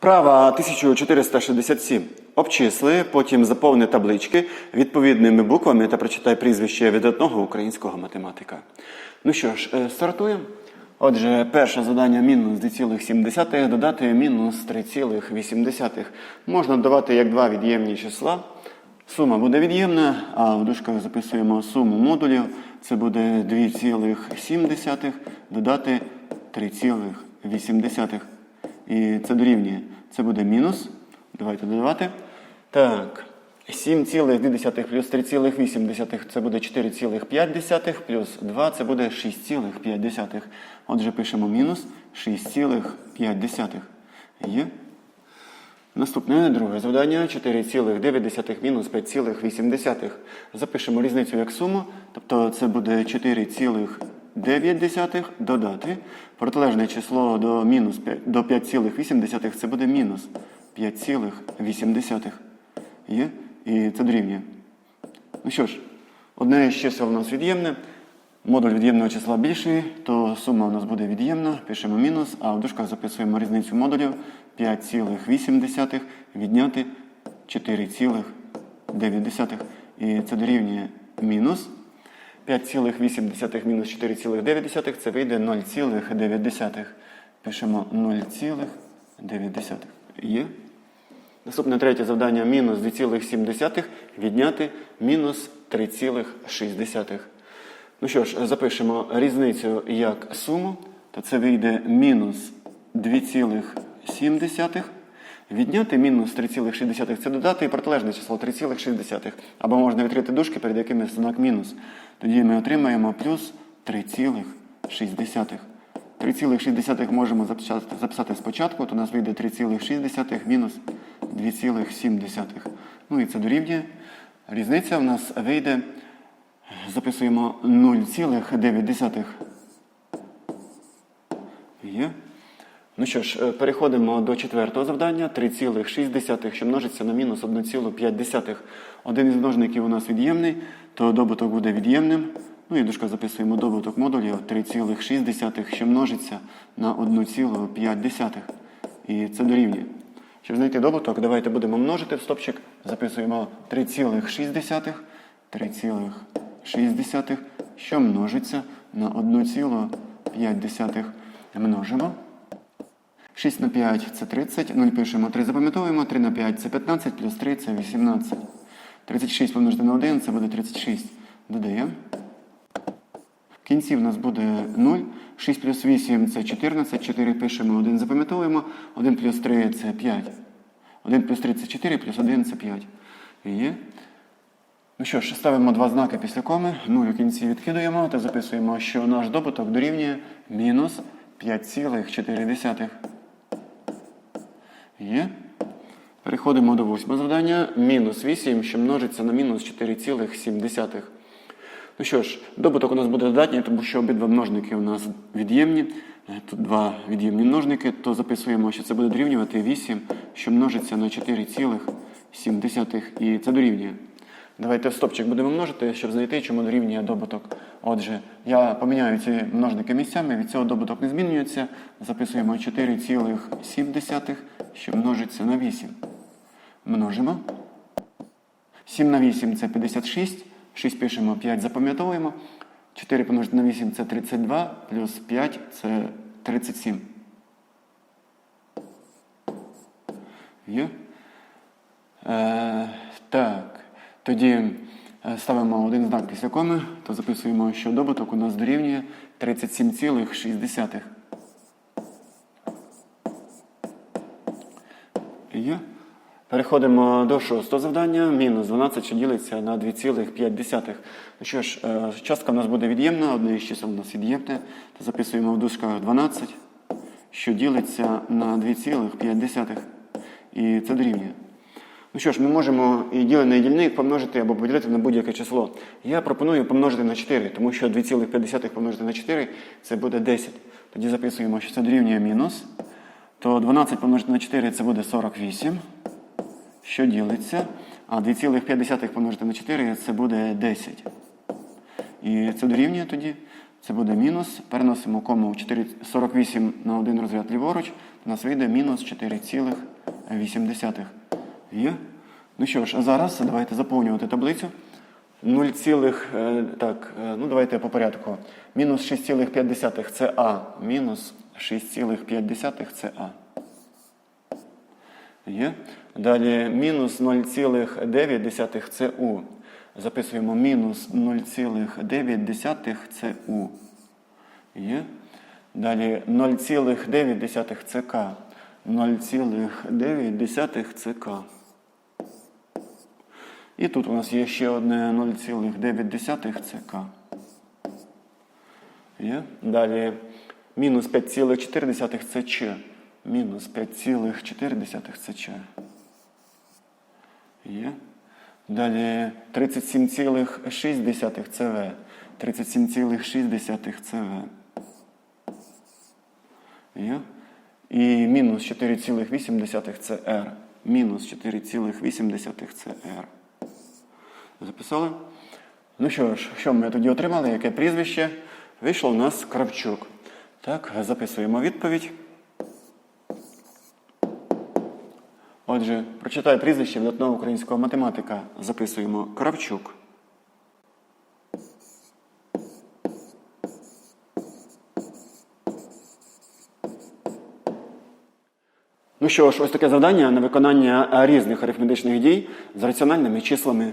Вправа 1467. Обчисли, потім заповни таблички відповідними буквами та прочитай прізвище видатного українського математика. Ну що ж, е, стартуємо. Отже, перше завдання мінус 2,7 додати мінус 3,8. Можна додавати як два від'ємні числа. Сума буде від'ємна, а в дужках записуємо суму модулів. Це буде 2,7 додати 3,8. І це дорівнює. Це буде мінус. Давайте додавати. Так. 7,2 плюс 3,8 це буде 4,5 плюс 2 це буде 6,5. Отже, пишемо мінус 6,5. Є. Наступне друге завдання 4,9 мінус 5,8. Запишемо різницю як суму, тобто це буде 4,9 додати. Протилежне число до мінус 5, до 5,8 це буде мінус 5,8. Є? І це дорівнює. Ну що ж, одне із чисел у нас від'ємне. Модуль від'ємного числа більший, то сума у нас буде від'ємна, пишемо мінус, а в дужках записуємо різницю модулів 5,8 відняти 4,9. І це дорівнює мінус. 5,8 мінус 4,9 це вийде 0,9. Пишемо 0,9. Є. Наступне третє завдання мінус 2,7 відняти мінус 3,6. Ну що ж, запишемо різницю як суму, то це вийде мінус 2,7. Відняти мінус 3,6 це додати і протилежне число 3,6. Або можна відкрити дужки, перед якими знак мінус. Тоді ми отримаємо плюс 3,6. 3,6 можемо записати, записати спочатку, то у нас вийде 3,6 мінус 2,7. Ну і це дорівнює. Різниця в нас вийде, записуємо 0,9. Є. Ну що ж, е, переходимо до четвертого завдання. 3,6, що множиться на мінус 1,5. Один із множників у нас від'ємний, то добуток буде від'ємним. Ну і дужка записуємо добуток модулів 3,6, що множиться на 1,5. І це дорівнює. Щоб знайти добуток, давайте будемо множити в стопчик. Записуємо 3,6. 3,6, що множиться на 1,5. Множимо. 6 на 5 це 30. 0 пишемо 3 запам'ятовуємо. 3 на 5 це 15, плюс 3 це 18. 36 помножити на 1 це буде 36. Додаємо. В кінці в нас буде 0. 6 плюс 8 це 14. 4 пишемо, 1 запам'ятовуємо. 1 плюс 3 це 5. 1 плюс 3 це 4, плюс 1 це 5. Є. Ну що ж, ставимо два знаки після коми. 0 у кінці відкидуємо та записуємо, що наш добуток дорівнює мінус 5,4. Є. Переходимо до восьмого завдання. Мінус 8, що множиться на мінус 4,7. Ну що ж, добуток у нас буде додатній, тому що обидва множники у нас від'ємні. Е, Тут два від'ємні множники, то записуємо, що це буде дорівнювати 8, що множиться на 4,7. І це дорівнює. Давайте стопчик будемо множити, щоб знайти, чому дорівнює добуток. Отже, я поміняю ці множники місцями, від цього добуток не змінюється. Записуємо 4,7, що множиться на 8. Множимо. 7 на 8 це 56. 6 пишемо, 5 запам'ятовуємо. 4 помножити на 8 це 32, плюс 5 це 37. Є? Е, так. Тоді е, ставимо один знак після коми, то записуємо, що добуток у нас дорівнює 37,6. Є. Переходимо до шостого завдання. Мінус 12, що ділиться на 2,5. Ну що ж, е, частка в нас буде від'ємна, одне із чисел у нас від'ємне. То записуємо в дужках 12, що ділиться на 2,5. І це дорівнює. Ну що ж, ми можемо і ділений дільник помножити або поділити на будь-яке число. Я пропоную помножити на 4, тому що 2,5 помножити на 4 це буде 10. Тоді записуємо, що це дорівнює мінус. То 12 помножити на 4 це буде 48. Що ділиться? А 2,5 помножити на 4 це буде 10. І це дорівнює тоді. Це буде мінус. Переносимо кому 4, 48 на один розряд ліворуч. У нас вийде мінус 4,8. Є? Ну що ж, а зараз давайте заповнювати таблицю. 0, е, так, е, ну давайте по порядку. Мінус 6,5 це А. Мінус 6,5 це А. Є. Далі мінус 0,9 це У. Записуємо мінус 0,9 це У. Є. Далі 0,9 це К. 0,9 це К. І тут у нас є ще одне 0,9 це К. Є. Далі мінус 5,4 це Ч. Мінус 5,4 це Ч. Є. Далі 37,6 це В. 37,6 це В. Є. І мінус 4,8 це R. Мінус 4,8 це R. Записали? Ну що ж, що ми тоді отримали? Яке прізвище? Вийшло у нас Кравчук. Так, записуємо відповідь. Отже, прочитай прізвище видатного українського математика. Записуємо Кравчук. Ну що ж, ось таке завдання на виконання різних арифметичних дій з раціональними числами.